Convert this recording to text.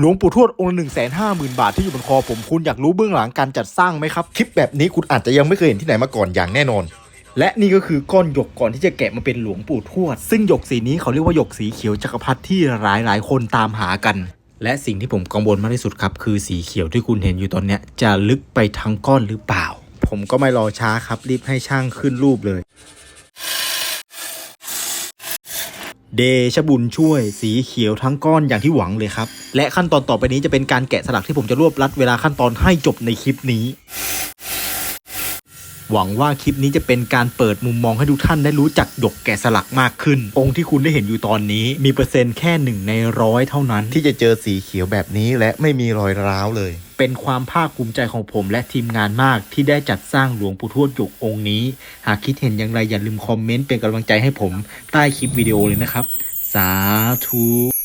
หลวงปู่ทวดองค์หนึ่งแสนห้าหมื่นบาทที่อยู่บนคอผมคุณอยากรู้เบื้องหลังการจัดสร้างไหมครับ คลิปแบบนี้คุณอาจจะยังไม่เคยเห็นที่ไหนมาก่อนอย่างแน่นอน และนี่ก็คือก้อนหยกก่อนที่จะแกะมาเป็นหลวงปู่ทวด ซึ่งหยกสีนี้เขาเรียกว่าหยกสีเขียวจักรพรรดิที่หลายหลายคนตามหากัน และสิ่งที่ผมกังวลมากที่สุดครับ คือสีเขียวที่คุณเห็นอยู่ตอนนี้จะลึกไปทั้งก้อนหรือเปล่า ผมก็ไม่รอช้าครับรีบให้ช่างขึ้นรูปเลย เดชบุญช่วยสีเขียวทั้งก้อนอย่างที่หวังเลยครับ และขั้นตอนต่อไปนี้จะเป็นการแกะสลักที่ผมจะรวบรัดเวลาขั้นตอนให้จบในคลิปนี้ หวังว่าคลิปนี้จะเป็นการเปิดมุมมองให้ทุกท่านได้รู้จักหยกแกะสลักมากขึ้น องค์ที่คุณได้เห็นอยู่ตอนนี้ มีเปอร์เซ็นต์แค่หนึ่งในร้อยเท่านั้น ที่จะเจอสีเขียวแบบนี้และไม่มีรอยร้าวเลยเป็นความภาคภูมิใจของผมและทีมงานมากที่ได้จัดสร้างหลวงปู่ทวดหยกองค์นี้ หากคิดเห็นอย่างไรอย่าลืมคอมเมนต์เป็นกำลังใจให้ผมใต้คลิปวิดีโอเลยนะครับ สาธุ